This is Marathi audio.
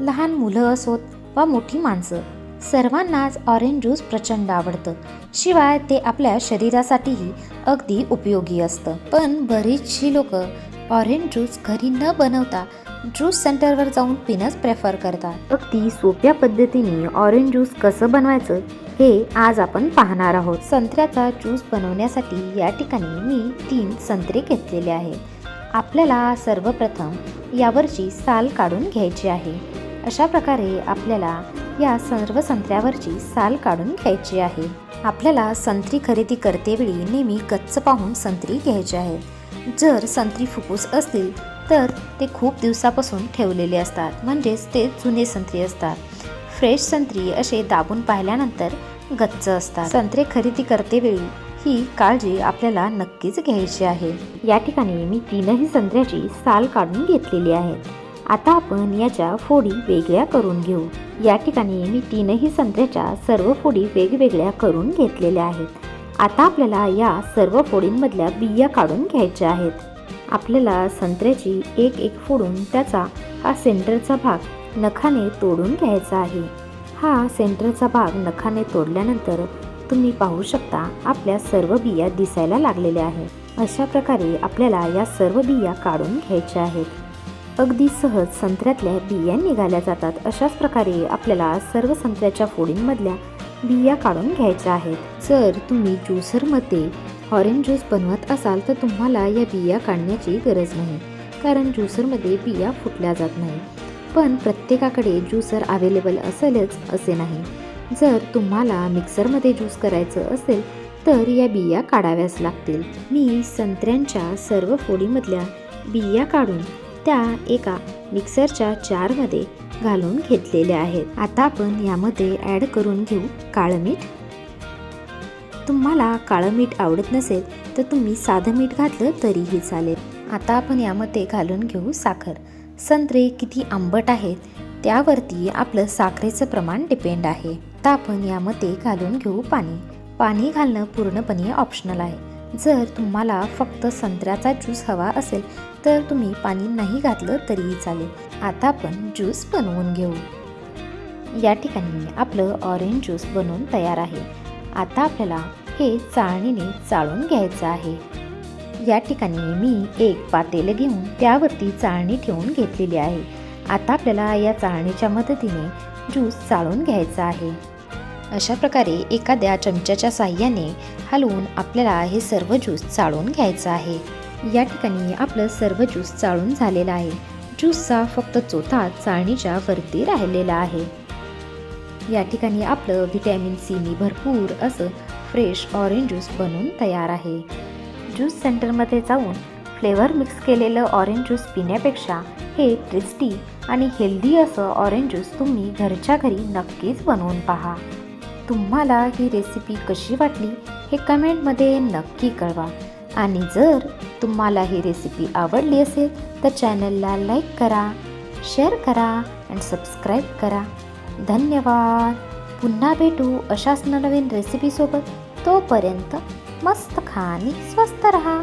लहान मुलं असोत वा मोठी माणसं सर्वांनाच ऑरेंज ज्यूस प्रचंड आवडतं. शिवाय ते आपल्या शरीरासाठीही अगदी उपयोगी असतं. पण बरीचशी लोक ऑरेंज ज्यूस घरी न बनवता ज्यूस सेंटरवर जाऊन पिणंच प्रेफर करतात. अगदी सोप्या पद्धतीने ऑरेंज ज्यूस कसं बनवायचं हे आज आपण पाहणार आहोत. संत्र्याचा ज्यूस बनवण्यासाठी या ठिकाणी मी तीन संत्रे घेतलेले आहेत. आपल्याला सर्वप्रथम यावरची साल काढून घ्यायची आहे. अशा प्रकारे आपल्याला या सर्व संत्र्यावरची साल काढून घ्यायची आहे. आपल्याला संत्री खरेदी करतेवेळी नेहमी कच्च पाहून संत्री घ्यायची आहे. जर संत्री फुपूस असतील तर ते खूप दिवसापासून ठेवलेले असतात. म्हणजेच ते जुने संत्री असतात. फ्रेश संत्री असे दाबून पाहिल्यानंतर गच्च असतात. संत्रे खरेदी करतेवेळी ही काळजी आपल्याला नक्कीच घ्यायची आहे. या ठिकाणी मी तीनही संत्र्याची साल काढून घेतलेली आहे आता आपण याच्या फोडी वेगळ्या करून घेऊ. या ठिकाणी मी तीनही संत्र्याच्या सर्व फोडी वेगवेगळ्या करून घेतलेल्या आहेत. आता आपल्याला या सर्व फोडींमधल्या बिया काढून घ्यायच्या आहेत. आपल्याला संत्र्याची एक एक फोडून त्याचा हा सेंटरचा भाग नखाने तोडून घ्यायचा आहे. हा सेंटरचा भाग नखाने तोडल्यानंतर तुम्ही पाहू शकता आपल्या सर्व बिया दिसायला लागलेल्या आहेत. अशा प्रकारे आपल्याला या सर्व बिया काढून घ्यायच्या आहेत. अगदी सहज संत्र्यातल्या बिया निघाल्या जातात. अशाच प्रकारे आपल्याला सर्व संत्र्याच्या फोडींमधल्या बिया काढून घ्यायच्या आहेत. जर तुम्ही ज्युसरमध्ये ऑरेंज ज्यूस बनवत असाल तर तुम्हाला या बिया काढण्याची गरज नाही कारण ज्युसरमध्ये बिया फुटल्या जात नाही. पण प्रत्येकाकडे ज्युसर अवेलेबल असेलच असे नाही. जर तुम्हाला मिक्सरमध्ये ज्यूस करायचं असेल तर या बिया काढाव्याच लागतील. मी संत्र्यांच्या सर्व फोडीमधल्या बिया काढून त्या एका मिक्सरच्या जारमध्ये घालून घेतलेल्या आहेत. आता आपण यामध्ये ॲड करून घेऊ काळं मीठ. तुम्हाला काळं मीठ आवडत नसेल तर तुम्ही साधं मीठ घातलं तरीही चालेल. आता आपण यामध्ये घालून घेऊ साखर. संत्रे किती आंबट आहेत त्यावरती आपलं साखरेचं प्रमाण डिपेंड आहे. आता आपण यामध्ये घालून घेऊ पाणी. पाणी घालणं पूर्णपणे ऑप्शनल आहे. जर तुम्हाला फक्त संत्र्याचा ज्यूस हवा असेल तर तुम्ही पाणी नाही घातलं तरीही चालेल. आता आपण ज्यूस बनवून घेऊ. या ठिकाणी आपलं ऑरेंज ज्यूस बनवून तयार आहे. आता आपल्याला हे चाळणीने चाळून घ्यायचं आहे. या ठिकाणी मी एक पातेलं घेऊन त्यावरती चाळणी ठेवून घेतलेली आहे. आता आपल्याला या चाळणीच्या मदतीने ज्यूस चाळून घ्यायचा आहे. अशा प्रकारे एखाद्या चमच्याच्या साह्याने हलवून आपल्याला हे सर्व ज्यूस चाळून घ्यायचं आहे. या ठिकाणी आपलं सर्व ज्यूस चाळून झालेलं आहे. ज्यूसचा फक्त चोथा चाळणीच्या वरती राहिलेला आहे. या ठिकाणी आपलं व्हिटॅमिन सीनी भरपूर असं फ्रेश ऑरेंज ज्यूस बनून तयार आहे. ज्यूस सेंटरमध्ये जाऊन फ्लेवर मिक्स केलेलं ऑरेंज ज्यूस पिण्यापेक्षा हे टेस्टी आणि हेल्दी असं ऑरेंज ज्यूस तुम्ही घरच्या घरी नक्कीच बनवून पहा. तुम्हाला ही रेसिपी कशी वाटली हे कमेंटमध्ये नक्की कळवा. आणि जर तुम्हाला ही रेसिपी आवडली असेल तर चॅनलला लाईक करा शेअर करा अँड सबस्क्राईब करा. धन्यवाद. पुन्हा भेटू अशाच नवीन रेसिपीसोबत तोपर्यंत मस्त खा आणि स्वस्त रहा.